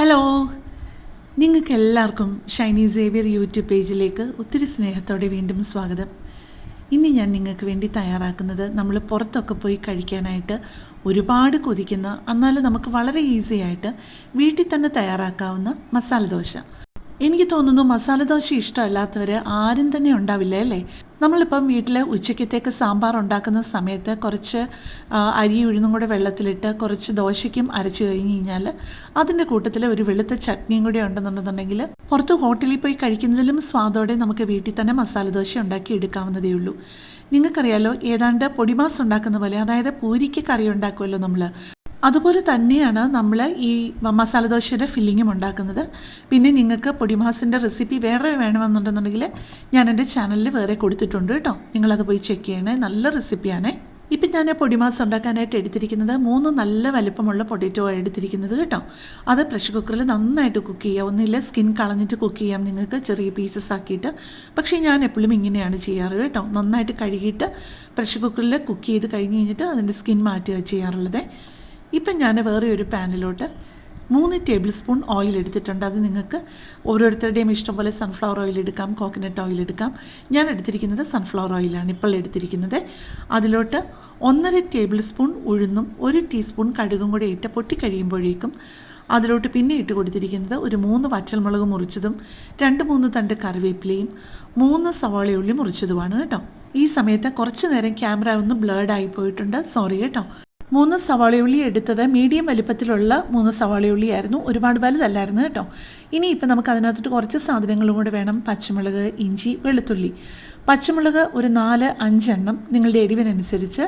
Hello നിങ്ങൾക്ക് എല്ലാവർക്കും Shiny Xavier YouTube പേജിലേക്ക് ഒത്തിരി സ്നേഹത്തോടെ വീണ്ടും സ്വാഗതം. ഇന്ന് ഞാൻ നിങ്ങൾക്ക് വേണ്ടി തയ്യാറാക്കുന്നത് നമ്മൾ പുറത്തൊക്കെ പോയി കഴിക്കാനായിട്ട് ഒരുപാട് കൊതിക്കുന്ന എന്നാൽ നമുക്ക് വളരെ ഈസി ആയിട്ട് വീട്ടിൽ തന്നെ തയ്യാറാക്കാവുന്ന മസാല ദോശ. എനിക്ക് തോന്നുന്നു മസാല ദോശ ഇഷ്ടമല്ലാത്തവർ ആരും തന്നെ ഉണ്ടാവില്ല അല്ലേ? നമ്മളിപ്പം വീട്ടിൽ ഉച്ചക്കത്തേക്ക് സാമ്പാർ ഉണ്ടാക്കുന്ന സമയത്ത് കുറച്ച് അരി ഉഴുന്നും കൂടെ വെള്ളത്തിലിട്ട് കുറച്ച് ദോശയ്ക്കും അരച്ച് കഴിഞ്ഞ് കഴിഞ്ഞാൽ അതിന്റെ കൂട്ടത്തിൽ ഒരു വെളുത്ത ചട്നിയും കൂടെ ഉണ്ടെന്നുണ്ടെന്നുണ്ടെങ്കിൽ പുറത്ത് ഹോട്ടലിൽ പോയി കഴിക്കുന്നതിലും സ്വാദോടെ നമുക്ക് വീട്ടിൽ തന്നെ മസാല ദോശ ഉണ്ടാക്കി എടുക്കാവുന്നതേ ഉള്ളൂ. നിങ്ങൾക്കറിയാലോ ഏതാണ്ട് പൊടിമാസ് ഉണ്ടാക്കുന്ന പോലെ അതായത് പൂരിക്ക് കറി ഉണ്ടാക്കുമല്ലോ നമ്മൾ അതുപോലെ തന്നെയാണ് നമ്മൾ ഈ മസാല ദോശയുടെ ഫില്ലിങ്ങും ഉണ്ടാക്കുന്നത്. പിന്നെ നിങ്ങൾക്ക് പൊടിമാസിന്റെ റെസിപ്പി വേറെ വേണമെന്നുണ്ടെന്നുണ്ടെങ്കിൽ ഞാൻ എന്റെ ചാനലിൽ വേറെ കൊടുത്തിട്ടുണ്ട് കേട്ടോ. നിങ്ങളത് പോയി ചെക്ക് ചെയ്യണേ. നല്ല റെസിപ്പിയാണേ ഇപ്പം ഞാൻ പൊടിമാസ് ഉണ്ടാക്കാനായിട്ട് എടുത്തിരിക്കുന്നത് മൂന്ന് നല്ല വലിപ്പമുള്ള പൊട്ടറ്റോ എടുത്തിരിക്കുന്നത് കേട്ടോ. അത് പ്രഷർ കുക്കറിൽ നന്നായിട്ട് കുക്ക് ചെയ്യാം. ഒന്നില്ല സ്കിൻ കളഞ്ഞിട്ട് കുക്ക് ചെയ്യാം നിങ്ങൾക്ക് ചെറിയ പീസസ് ആക്കിയിട്ട്. പക്ഷേ ഞാൻ എപ്പോഴും ഇങ്ങനെയാണ് ചെയ്യാറ് കേട്ടോ. നന്നായിട്ട് കഴുകിയിട്ട് പ്രഷർ കുക്കറിൽ കുക്ക് ചെയ്ത് കഴിഞ്ഞ് കഴിഞ്ഞിട്ട് അതിന്റെ സ്കിൻ മാറ്റുക ചെയ്യാറുള്ളത്. ഇപ്പം ഞാൻ വേറെ ഒരു പാനിലോട്ട് മൂന്ന് ടേബിൾ സ്പൂൺ ഓയിൽ എടുത്തിട്ടുണ്ട്. അത് നിങ്ങൾക്ക് ഓരോരുത്തരുടെയും ഇഷ്ടം പോലെ സൺഫ്ലവർ ഓയിൽ എടുക്കാം കോക്കനട്ട് ഓയിൽ എടുക്കാം. ഞാൻ എടുത്തിരിക്കുന്നത് സൺഫ്ലവർ ഓയിലാണ് ഇപ്പോൾ എടുത്തിരിക്കുന്നത്. അതിലോട്ട് ഒന്നര ടേബിൾ സ്പൂൺ ഉഴുന്നും ഒരു ടീസ്പൂൺ കടുകും കൂടി ഇട്ട് പൊട്ടിക്കഴിയുമ്പോഴേക്കും അതിലോട്ട് പിന്നെ ഇട്ട് കൊടുത്തിരിക്കുന്നത് ഒരു മൂന്ന് വറ്റൽമുളക് മുറിച്ചതും രണ്ട് മൂന്ന് തണ്ട് കറിവേപ്പിലയും മൂന്ന് സവാളയുള്ളി മുറിച്ചതുമാണ് കേട്ടോ. ഈ സമയത്ത് കുറച്ച് നേരം ക്യാമറ ഒന്ന് ബ്ലേഡ് ആയി പോയിട്ടുണ്ട്. സോറി കേട്ടോ. മൂന്ന് സവാള ഉള്ളി എടുത്തത് മീഡിയം വലിപ്പത്തിലുള്ള മൂന്ന് സവാള സവാളയുള്ളിയായിരുന്നു ഒരുപാട് വലുതല്ലായിരുന്നു കേട്ടോ. ഇനി ഇപ്പം നമുക്ക് അതിനകത്തോട്ട് കുറച്ച് സാധനങ്ങളും കൂടെ വേണം. പച്ചമുളക് ഇഞ്ചി വെളുത്തുള്ളി. പച്ചമുളക് ഒരു നാല് അഞ്ചെണ്ണം നിങ്ങളുടെ എരിവിനനുസരിച്ച്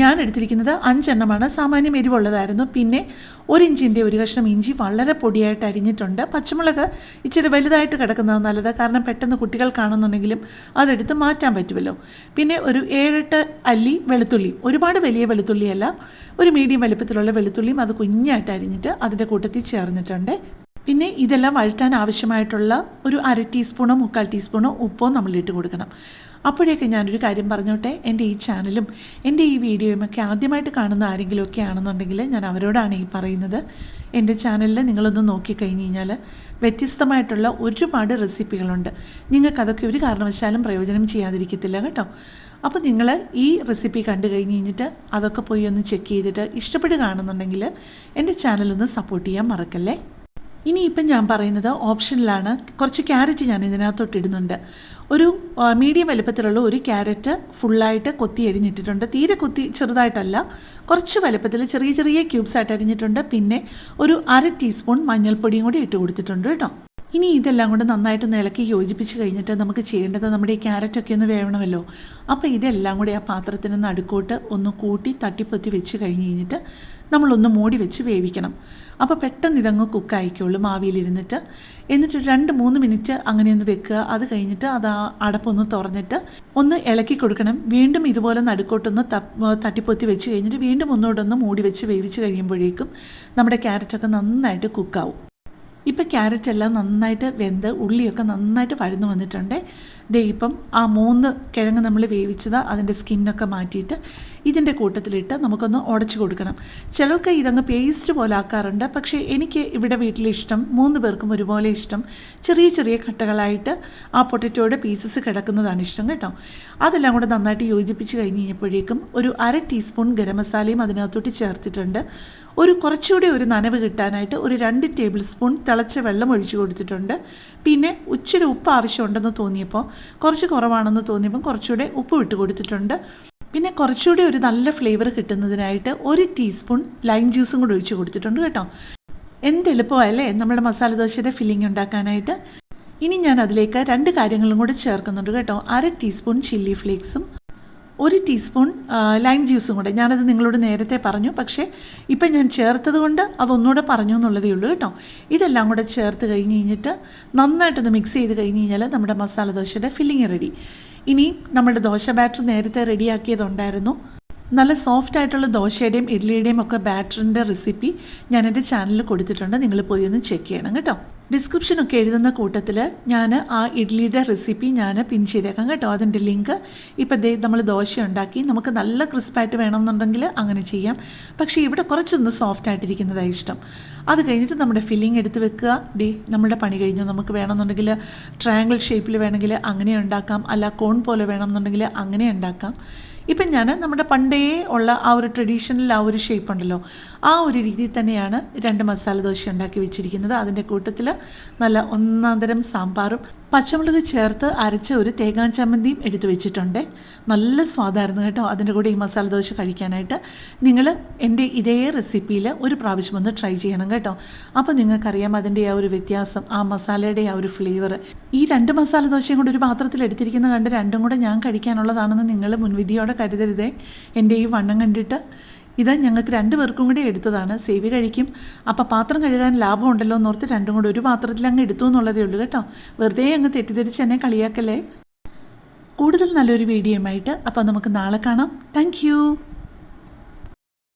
ഞാൻ എടുത്തിരിക്കുന്നത് അഞ്ചെണ്ണമാണ്. സാമാന്യം എരിവുള്ളതായിരുന്നു. പിന്നെ ഒരു ഇഞ്ചിന്റെ ഒരു കഷ്ണം ഇഞ്ചി വളരെ പൊടിയായിട്ട് അരിഞ്ഞിട്ടുണ്ട്. പച്ചമുളക് ഇച്ചിരി വലുതായിട്ട് കിടക്കുന്നത് നല്ലത്. കാരണം പെട്ടെന്ന് കുട്ടികൾ കാണുന്നുണ്ടെങ്കിലും അതെടുത്ത് മാറ്റാൻ പറ്റുമല്ലോ. പിന്നെ ഒരു ഏഴെട്ട് അല്ലി വെളുത്തുള്ളി. ഒരുപാട് വലിയ വെളുത്തുള്ളിയല്ല. ഒരു മീഡിയം വലുപ്പത്തിലുള്ള വെളുത്തുള്ളിയും അത് കുഞ്ഞായിട്ട് അരിഞ്ഞിട്ട് അതിന്റെ കൂട്ടത്തിൽ ചേർന്നിട്ടുണ്ട്. പിന്നെ ഇതെല്ലാം വഴറ്റാൻ ആവശ്യമായിട്ടുള്ള ഒരു അര ടീസ്പൂണോ മുക്കാൽ ടീസ്പൂണോ ഉപ്പോ നമ്മൾ ഇട്ട് കൊടുക്കണം. അപ്പോഴേക്ക് ഞാനൊരു കാര്യം പറഞ്ഞോട്ടെ? എന്റെ ഈ ചാനലും എന്റെ ഈ വീഡിയോയും ഒക്കെ ആദ്യമായിട്ട് കാണുന്ന ആരെങ്കിലുമൊക്കെ ആണെന്നുണ്ടെങ്കിൽ ഞാൻ അവരോടാണ് ഈ പറയുന്നത്. എന്റെ ചാനലിൽ നിങ്ങളൊന്ന് നോക്കിക്കഴിഞ്ഞ് കഴിഞ്ഞാൽ വ്യത്യസ്തമായിട്ടുള്ള ഒരുപാട് റെസിപ്പികളുണ്ട്. നിങ്ങൾക്കതൊക്കെ ഒരു കാരണവശാലും പ്രയോജനം ചെയ്യാതിരിക്കത്തില്ല കേട്ടോ. അപ്പോൾ നിങ്ങൾ ഈ റെസിപ്പി കണ്ടു കഴിഞ്ഞ് കഴിഞ്ഞിട്ട് അതൊക്കെ പോയി ഒന്ന് ചെക്ക് ചെയ്തിട്ട് ഇഷ്ടപ്പെടുകയാണെന്നുണ്ടെങ്കിൽ എന്റെ ചാനലൊന്ന് സപ്പോർട്ട് ചെയ്യാൻ മറക്കല്ലേ? ഇനിയിപ്പം ഞാൻ പറയുന്നത് ഓപ്ഷനിലാണ്. കുറച്ച് ക്യാരറ്റ് ഞാൻ ഇതിനകത്തോട്ട് ഇടുന്നുണ്ട്. ഒരു മീഡിയം വലുപ്പത്തിലുള്ള ഒരു ക്യാരറ്റ് ഫുള്ളായിട്ട് കൊത്തി അരിഞ്ഞിട്ടിട്ടുണ്ട്. തീരെ കൊത്തി ചെറുതായിട്ടല്ല. കുറച്ച് വലുപ്പത്തിൽ ചെറിയ ചെറിയ ക്യൂബ്സ് ആയിട്ട് അരിഞ്ഞിട്ടുണ്ട്. പിന്നെ ഒരു അര ടീസ്പൂൺ മഞ്ഞൾപ്പൊടിയും കൂടി ഇട്ട് കൊടുത്തിട്ടുണ്ട് കേട്ടോ. ഇനി ഇതെല്ലാം കൂടെ നന്നായിട്ട് ഇളക്കി യോജിപ്പിച്ച് കഴിഞ്ഞിട്ട് നമുക്ക് ചെയ്യേണ്ടത് നമ്മുടെ ഈ ക്യാരറ്റൊക്കെ ഒന്ന് വേവണമല്ലോ. അപ്പോൾ ഇതെല്ലാം കൂടി ആ പാത്രത്തിന് നടുക്കോട്ട് ഒന്ന് കൂട്ടി തട്ടിപ്പൊത്തി വെച്ച് കഴിഞ്ഞ് കഴിഞ്ഞിട്ട് നമ്മളൊന്ന് മൂടി വെച്ച് വേവിക്കണം. അപ്പോൾ പെട്ടെന്ന് ഇതങ്ങ് കുക്കായിക്കോളൂ മാവിയിലിരുന്നിട്ട്. എന്നിട്ട് രണ്ട് മൂന്ന് മിനിറ്റ് അങ്ങനെ ഒന്ന് വെക്കുക. അത് കഴിഞ്ഞിട്ട് അത് ആ അടപ്പൊന്ന് തുറന്നിട്ട് ഒന്ന് ഇളക്കി കൊടുക്കണം. വീണ്ടും ഇതുപോലെ നടുക്കോട്ടൊന്ന് തട്ടിപ്പൊത്തി വെച്ച് കഴിഞ്ഞിട്ട് വീണ്ടും ഒന്നുകൂടെ ഒന്ന് മൂടി വെച്ച് വേവിച്ച് കഴിയുമ്പോഴേക്കും നമ്മുടെ ക്യാരറ്റൊക്കെ നന്നായിട്ട് കുക്കാവും. ഇപ്പം ക്യാരറ്റ് എല്ലാം നന്നായിട്ട് വെന്ത് ഉള്ളിയൊക്കെ നന്നായിട്ട് വഴന്നു വന്നിട്ടുണ്ട്. ദേ ഇപ്പം ആ മൂന്ന് കിഴങ്ങ് നമ്മൾ വേവിച്ചത് അതിന്റെ സ്കിന്നൊക്കെ മാറ്റിയിട്ട് ഇതിന്റെ കൂട്ടത്തിലിട്ട് നമുക്കൊന്ന് ഉടച്ചു കൊടുക്കണം. ചിലർക്ക് ഇതങ്ങ് പേസ്റ്റ് പോലെ ആക്കാറുണ്ട്. പക്ഷേ എനിക്ക് ഇവിടെ വീട്ടിലിഷ്ടം മൂന്ന് പേർക്കും ഒരുപോലെ ഇഷ്ടം ചെറിയ ചെറിയ കട്ടകളായിട്ട് ആ പൊട്ടറ്റോയുടെ പീസസ് കിടക്കുന്നതാണ് ഇഷ്ടം കേട്ടോ. അതെല്ലാം കൂടെ നന്നായിട്ട് യോജിപ്പിച്ച് കഴിഞ്ഞ് കഴിഞ്ഞപ്പോഴേക്കും ഒരു അര ടീസ്പൂൺ ഗരം മസാലയും അതിനകത്തോട്ട് ചേർത്തിട്ടുണ്ട്. ഒരു കുറച്ചുകൂടി ഒരു നനവ് കിട്ടാനായിട്ട് ഒരു രണ്ട് ടേബിൾ സ്പൂൺ തിളച്ച വെള്ളം ഒഴിച്ചു കൊടുത്തിട്ടുണ്ട്. പിന്നെ ഉച്ചൊരു ഉപ്പ് ആവശ്യമുണ്ടെന്ന് തോന്നിയപ്പോൾ കുറച്ച് കുറവാണെന്ന് തോന്നിയപ്പം കുറച്ചുകൂടെ ഉപ്പ് ഇട്ട് കൊടുത്തിട്ടുണ്ട്. പിന്നെ കുറച്ചുകൂടി ഒരു നല്ല ഫ്ലേവർ കിട്ടുന്നതിനായിട്ട് ഒരു ടീസ്പൂൺ ലൈം ജ്യൂസും കൂടി ഒഴിച്ച് കൊടുത്തിട്ടുണ്ട് കേട്ടോ. എന്ത് എളുപ്പമല്ലേ നമ്മുടെ മസാല ദോശയുടെ ഫില്ലിംഗ് ഉണ്ടാക്കാനായിട്ട്. ഇനി ഞാൻ അതിലേക്ക് രണ്ട് കാര്യങ്ങളും കൂടി ചേർക്കുന്നുണ്ട് കേട്ടോ. അര ടീസ്പൂൺ ചില്ലി ഫ്ലേക്സും ഒരു ടീസ്പൂൺ ലൈം ജ്യൂസും കൂടെ. ഞാനത് നിങ്ങളോട് നേരത്തെ പറഞ്ഞു. പക്ഷേ ഇപ്പം ഞാൻ ചേർത്തത് കൊണ്ട് അതൊന്നുകൂടെ പറഞ്ഞു എന്നുള്ളതേ ഉള്ളൂ കേട്ടോ. ഇതെല്ലാം കൂടെ ചേർത്ത് കഴിഞ്ഞ് കഴിഞ്ഞിട്ട് നന്നായിട്ടൊന്ന് മിക്സ് ചെയ്ത് കഴിഞ്ഞ് കഴിഞ്ഞാൽ നമ്മുടെ മസാല ദോശയുടെ ഫില്ലിങ് റെഡി ഇനി നമ്മുടെ ദോശ ബാറ്റർ നേരത്തെ റെഡിയാക്കിയതുണ്ടായിരുന്നു നല്ല സോഫ്റ്റ് ആയിട്ടുള്ള ദോശയുടെയും ഇഡ്ഡലിയുടെയും ഒക്കെ ബാറ്ററിന്റെ റെസിപ്പി ഞാൻ എന്റെ ചാനലിൽ കൊടുത്തിട്ടുണ്ട്. നിങ്ങൾ പോയി ഒന്ന് ചെക്ക് ചെയ്യണം കേട്ടോ. ഡിസ്ക്രിപ്ഷനൊക്കെ എഴുതുന്ന കൂട്ടത്തിൽ ഞാൻ ആ ഇഡ്ലിയുടെ റെസിപ്പി ഞാൻ പിൻ ചെയ്തേക്കാം കേട്ടോ. അതിന്റെ ലിങ്ക് ഇപ്പം ദേ നമ്മൾ ദോശ ഉണ്ടാക്കി. നമുക്ക് നല്ല ക്രിസ്പായിട്ട് വേണമെന്നുണ്ടെങ്കിൽ അങ്ങനെ ചെയ്യാം. പക്ഷേ ഇവിടെ കുറച്ചൊന്ന് സോഫ്റ്റ് ആയിട്ടിരിക്കുന്നതാണ് ഇഷ്ടം. അത് കഴിഞ്ഞിട്ട് നമ്മുടെ ഫില്ലിംഗ് എടുത്ത് വെക്കുക. ഡി നമ്മുടെ പണി കഴിഞ്ഞു. നമുക്ക് വേണമെന്നുണ്ടെങ്കിൽ ട്രയാങ്കിൾ ഷേപ്പിൽ വേണമെങ്കിൽ അങ്ങനെ ഉണ്ടാക്കാം. അല്ല കോൺ പോലെ വേണമെന്നുണ്ടെങ്കിൽ അങ്ങനെ ഉണ്ടാക്കാം. ഇപ്പം ഞാൻ നമ്മുടെ പണ്ടേ ഉള്ള ആ ഒരു ട്രഡീഷണൽ ആ ഒരു ഷേപ്പ് ഉണ്ടല്ലോ. ആ ഒരു രീതിയിൽ തന്നെയാണ് രണ്ട് മസാല ദോശ ഉണ്ടാക്കി വെച്ചിരിക്കുന്നത്. അതിന്റെ കൂട്ടത്തിൽ നല്ല ഒന്നാന്തരം തരം സാമ്പാറും പച്ചമുളക് ചേർത്ത് അരച്ച ഒരു തേങ്ങാ ചമ്മന്തിയും എടുത്തു വെച്ചിട്ടുണ്ട്. നല്ല സ്വാദായിരുന്നു കേട്ടോ അതിന്റെ കൂടെ ഈ മസാല ദോശ കഴിക്കാനായിട്ട്. നിങ്ങൾ എന്റെ ഇതേ റെസിപ്പിയിൽ ഒരു പ്രാവശ്യം ഒന്ന് ട്രൈ ചെയ്യണം കേട്ടോ. അപ്പോൾ നിങ്ങൾക്കറിയാം അതിന്റെ ആ ഒരു വ്യത്യാസം ആ മസാലയുടെ ആ ഒരു ഫ്ലേവർ. ഈ രണ്ട് മസാല ദോശയും കൂടെ ഒരു പാത്രത്തിൽ എടുത്തിരിക്കുന്ന കണ്ട് രണ്ടും കൂടെ ഞാൻ കഴിക്കാനുള്ളതാണെന്ന് നിങ്ങൾ മുൻവിധിയോടെ കരുതരുതേ. എന്റെ ഈ വണ്ണം കണ്ടിട്ട് ഇത് ഞങ്ങൾക്ക് രണ്ട് പേർക്കും കൂടി എടുത്തതാണ്. സേവി കഴിക്കും. അപ്പോൾ പാത്രം കഴുകാൻ ലാഭം ഉണ്ടല്ലോ എന്ന് ഓർത്ത് രണ്ടും കൂടി ഒരു പാത്രത്തിൽ അങ്ങ് എടുത്തു എന്നുള്ളതേ ഉള്ളൂ കേട്ടോ. വെറുതെ അങ്ങ് തെറ്റിദ്ധരിച്ച് എന്നെ കളിയാക്കല്ലേ? കൂടുതൽ നല്ലൊരു വീഡിയോ ആയിട്ട് അപ്പോൾ നമുക്ക് നാളെ കാണാം. താങ്ക്